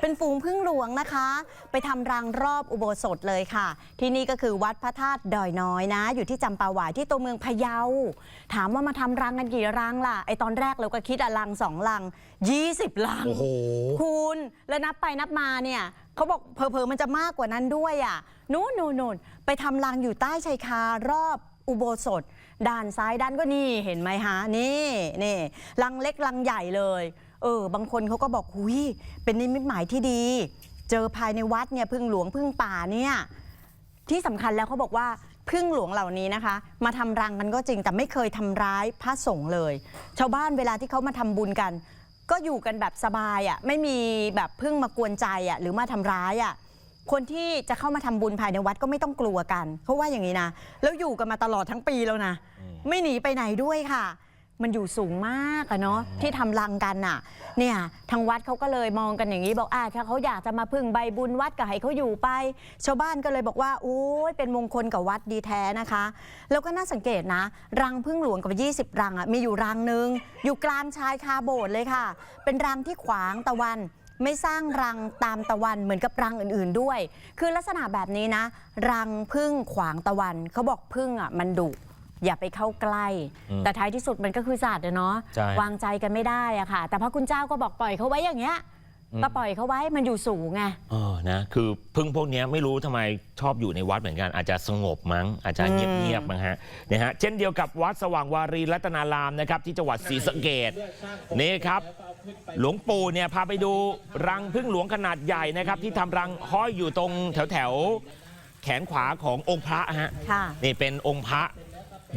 เป็นฝูงพึ่งหลวงนะคะ ไปทำรังรอบอุโบสถเลยค่ะ ที่นี่ก็คือวัดพระธาตุดอยน้อยนะ อยู่ที่จำปาหวายที่ตัวเมืองพะเยา ถามว่ามาทำรังกันกี่รังล่ะไอตอนแรกเราก็คิดอะรังสองรัง 20 รัง โอ้โห คุณแล้วนับไปนับมาเนี่ยเขาบอกเพอๆมันจะมากกว่านั้นด้วยอะนู่นนู่นนู่นไปทำรังอยู่ใต้ชายคารอบอุโบสถ ด้านซ้ายด้านก็นี่เห็นไหมฮะนี่นี่รังเล็กรังใหญ่เลย เออ บางคนเขาก็บอกหุยเป็นนิมิตหมายที่ดี เจอภายในวัดเนี่ยพึ่งหลวงพึ่งป่าเนี่ยที่สำคัญแล้วเขาบอกว่าพึ่งหลวงเหล่านี้นะคะ มาทำรังกันก็จริงแต่ไม่เคยทำร้ายพระสงฆ์เลย ชาวบ้านเวลาที่เขามาทำบุญกัน ก็อยู่กันแบบสบายอะ่ะไม่มีแบบพึ่งมากวนใจอะ่ะหรือมาทำร้ายอะ่ะคนที่จะเข้ามาทำบุญภายในวัดก็ไม่ต้องกลัวกันเขาว่าอย่างนี้นะแล้วอยู่กันมาตลอดทั้งปีแล้วนะ ไม่หนีไปไหนด้วยค่ะ มันอยู่สูงมากอะเนาะที่ทำรังกันน่ะเนี่ยทางวัดเขาก็เลยมองกันอย่างนี้บอกอ่าถ้าเขาอยากจะมาพึ่งใบบุญวัดก็ให้เขาอยู่ไป ชาวบ้านก็เลยบอกว่าโอ้ยเป็นมงคลกับวัดดีแท้นะคะ แล้วก็น่าสังเกตนะ รังพึ่งหลวงกับ 20 รังอะมีอยู่รังหนึ่งอยู่กลางชายคาโบสถ์เลยค่ะ เป็นรังที่ขวางตะวัน ไม่สร้างรังตามตะวันเหมือนกับรังอื่นๆด้วย คือลักษณะแบบนี้นะ รังพึ่งขวางตะวันเขาบอกพึ่งอะมันดุ อย่าไปเข้าใกล้อืมแต่ท้ายที่สุดมันก็คือสัตว์อะเนาะใช่ วางใจกันไม่ได้อะค่ะ แต่พระคุณเจ้าก็บอกปล่อยเขาไว้อย่างเงี้ยอืมก็ปล่อยเขาไว้มันอยู่สูงไง เออนะคือพึ่งพวกเนี้ยไม่รู้ทำไมชอบอยู่ในวัดเหมือนกันอาจจะสงบมั้ง อาจจะอืมเงียบๆมั้งฮะนะฮะเช่นเดียวกับวัดสว่างวารีรัตนารามนะครับที่จังหวัดศรีสะเกดนี่ครับ หลวงปู่เนี่ยพาไปดูรังพึ่งหลวงขนาดใหญ่นะครับ ที่ทำรังห้อยอยู่ตรงแถวแถวๆแขนขวาขององค์พระฮะค่ะ นี่เป็นองค์พระ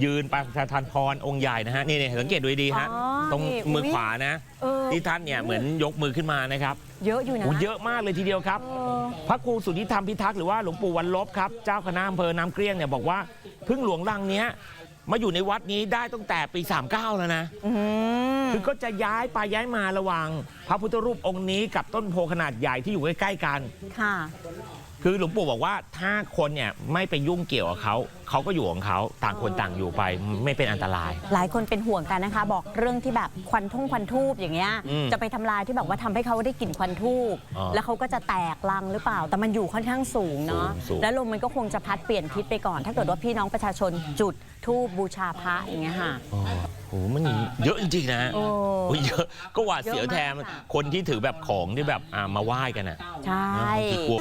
ยืนประธานพรองค์ใหญ่นะฮะนี่ๆสังเกตดูดีๆฮะอ๋อตรงนี่มืออุ๊ย ขวานะ เออ ที่ท่านเนี่ยเหมือนยกมือขึ้นมานะครับเยอะอยู่นะ โอ้เยอะมากเลยทีเดียวครับเออพระครูสุทธิธรรมพิทักษ์หรือว่าหลวงปู่วันลบครับ เจ้าคณะอำเภอน้ำเกลี้ยงเนี่ยบอกว่าพึ่งหลวงรังเนี้ยมาอยู่ในวัดนี้ได้ตั้งแต่ปี 39 แล้วนะ อืม คือก็จะย้ายไปย้ายมาระหว่าง พระพุทธรูปองค์นี้กับต้นโพขนาดใหญ่ที่อยู่ใกล้ๆกัน ค่ะ คือหลวงปู่บอกว่าถ้าคนเนี่ยไม่ไปยุ่งเกี่ยวกับเขาเขาก็อยู่ของเขาต่างคนต่างอยู่ไปไม่เป็นอันตราย หลายคนเป็นห่วงกันนะคะ บอกเรื่องที่แบบควันทุ่งควันทูบอย่างเงี้ยอืมจะไปทำลายที่แบบว่าทำให้เขาได้กลิ่นควันทูบอ๋อแล้วเขาก็จะแตกรังหรือเปล่า แต่มันอยู่ค่อนข้างสูงเนาะสูงสูง แล้วลมมันก็คงจะพัดเปลี่ยนทิศไปก่อน ถ้าเกิดว่าพี่น้องประชาชนจุดทูบบูชาพระอย่างเงี้ยค่ะ โอ้โหมันเยอะจริงๆนะโอ้ โอ้ยเยอะก็หวาดเสียวแทนเยอะมากค่ะ คนที่ถือแบบของที่แบบอ่ามาไหว้กันอะใช่ คือกลัว